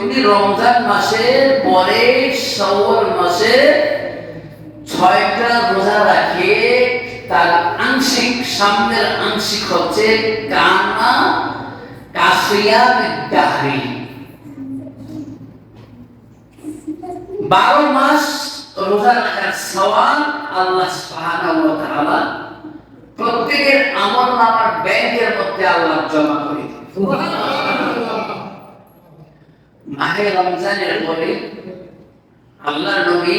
প্রতিটি রমজান মাসের পরে সওয়াল মাসে ছয়টা রোজা রাখে, তার আংশিক, সামনের আংশিক হচ্ছে কানা কাসিয়া দাহরি বারো মাস রোজা রাখার সওয়াল আল্লাহ সুবহানাহু ওয়া তাআলা প্রত্যেকের আমল নামার ব্যাংকের মধ্যে আল্লাহ জমা করে দিন। মাহে রমজানের পরে আল্লাহ নবী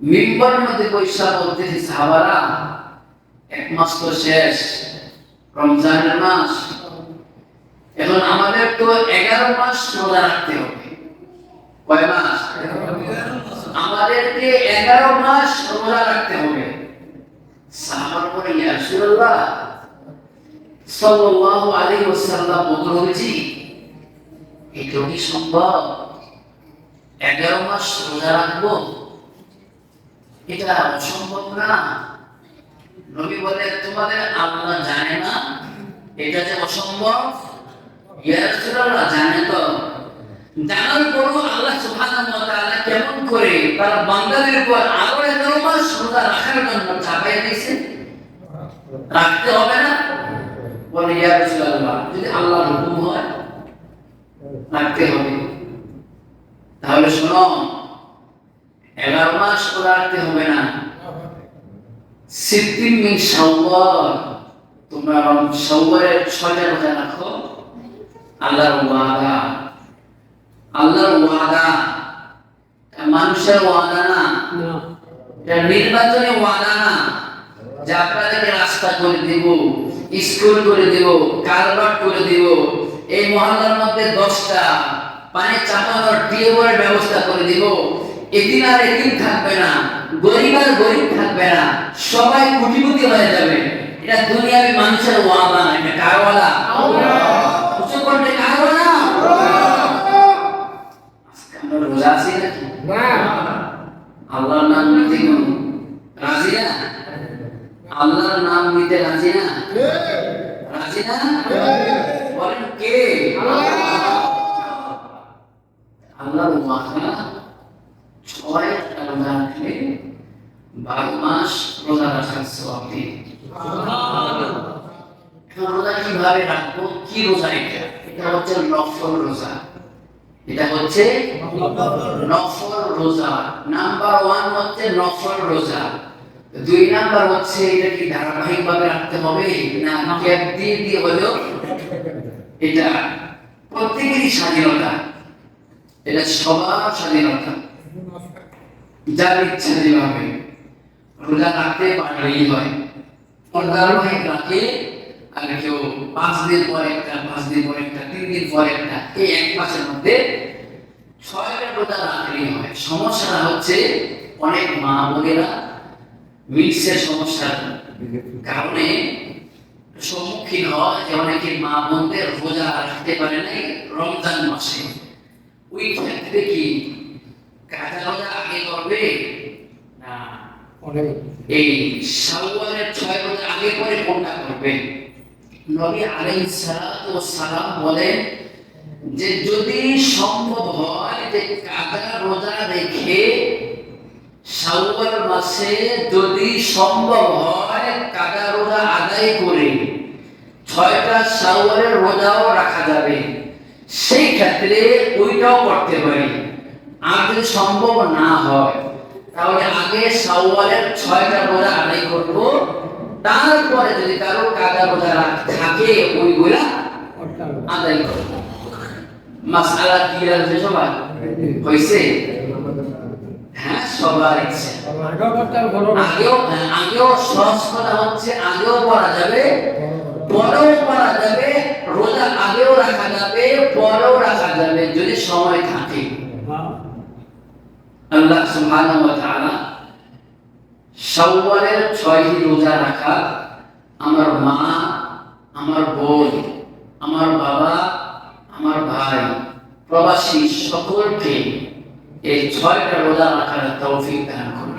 মিম্বর মধ্যে পয়সা বলতেছে, সাহাবারা, এক মাস তো শেষ, রমজানের মাস। এখন আমাদের তো এগারো মাস রোজা রাখতে হবে। কয় মাস? আমাদেরকে এগারো মাস রোজা রাখতে হবে। সাহাবার বলে, ইয়া রাসূলুল্লাহ, সাল্লাল্লাহু আলাইহি ওয়াসাল্লাম বলছি এটা কি সম্ভব? এগারো মাস রোজা রাখব? এটা অসম্ভব না। নবী বলে, তোমাদের আল্লাহ জানে না এটা যে অসম্ভব? আল্লাহ রাখার জন্য চাপাই রাখতে হবে না? বলে, ইয়া হয় রাখতে হবে। তাহলে শোনো, এগারো মাস করে রাখতে হবে না। সিদ্দিন মিন তোমরা ছয়টা রাখো। আল্লাহর ওয়াদা। আল্লাহর ওয়াদা মানুষের ওয়াদা না। এটা নির্বাচনী ওয়াদা না। যে আপনাদেরকে রাস্তা করে দিব, স্কুল করে দিব, কারবার করে দিব এই মহল্লার মধ্যে দশটা পানি চাপানোর টিউবের ব্যবস্থা করে দিব। এদিন আর এদিন থাকবে না গরিব আর গরিব থাকবে না সবাই কোটিপতি হয়ে যাবে। এটা দুনিয়াবি মানুষের ওয়াদা এটা কার ওয়াদা উঁচু কণ্ঠে কার ওয়াদা আজকে আমরা রোজা আছি আল্লাহর নাম নিতে কোন রাজি না? আল্লাহর নাম নিতে রাজি না? রাজি না বলেন কে ওয়াদা ছয় রোজা রাখলে বারো মাস রোজা রাখার দিয়ে রোজা কীভাবে রাখব? কি রোজা এটা? এটা হচ্ছে নফল রোজা। এটা হচ্ছে নফল রোজা। নাম্বার ওয়ান হচ্ছে নফল রোজা। দুই নাম্বার হচ্ছে এটা কি ধারাবাহিক ভাবে রাখতে হবে? না গ্যাপ দিয়ে দিয়ে হলেও এটা প্রত্যেকেরই স্বাধীনতা। এটা সবার স্বাধীনতা যার ইচ্ছা যেভাবে রোজা রাখতে পারলেই হয়। ধারাবাহিক রাখে, আর কেউ পাঁচ দিন পর একটা, পাঁচ দিন পর একটা, তিন দিন পর একটা, এই এক মাসের মধ্যে ছয়টা রোজা রাখলেই হয়। সমস্যাটা হচ্ছে অনেক মা বোনেরা মিক্সের সমস্যার কারণে সম্মুখীন হয় যে অনেকে মা বোনদের রোজা রাখতে পারে নাই রমজান মাসে। ওই ক্ষেত্রে কি কাজা রোজা আগে করবে না এই শাওয়ালের ছয় রোজা আগে পরে কোনটা করবে নবী আলাইহিস সালাতু ওয়াস সালাম বলেন যে যদি সম্ভব হয় যে কাদা রোজা রেখে শাওয়াল মাসে যদি সম্ভব হয় কাদা রোজা আদায় করে ছয়টা শাওয়ালের রোজাও রাখা যাবে সেই ক্ষেত্রে ওইটাও করতে পারি। আর যদি সম্ভব না হয় তাহলে আগে শাওয়ালের ছয়টা রোজা আদায় করব। তারপরে যদি কারও কাদা রাখ- থাকে ওইগুলা আদায় করব। মাসালা ক্লিয়ার হয়েছে সবাই হয়েছে হ্যাঁ সবার ইচ্ছে। আগেও হ্যাঁ, আগেও সহজ কথা হচ্ছে আগেও পড়া যাবে রোজা আগেও রাখা যাবে পরেও রাখা যাবে যদি সময় থাকে। আল্লাহ রোজা রাখা আমার মা, আমার বোন, আমার বাবা, আমার ভাই, প্রবাসী সকলকে এই ছয়টা রোজা রাখার তৌফিক দান করুন।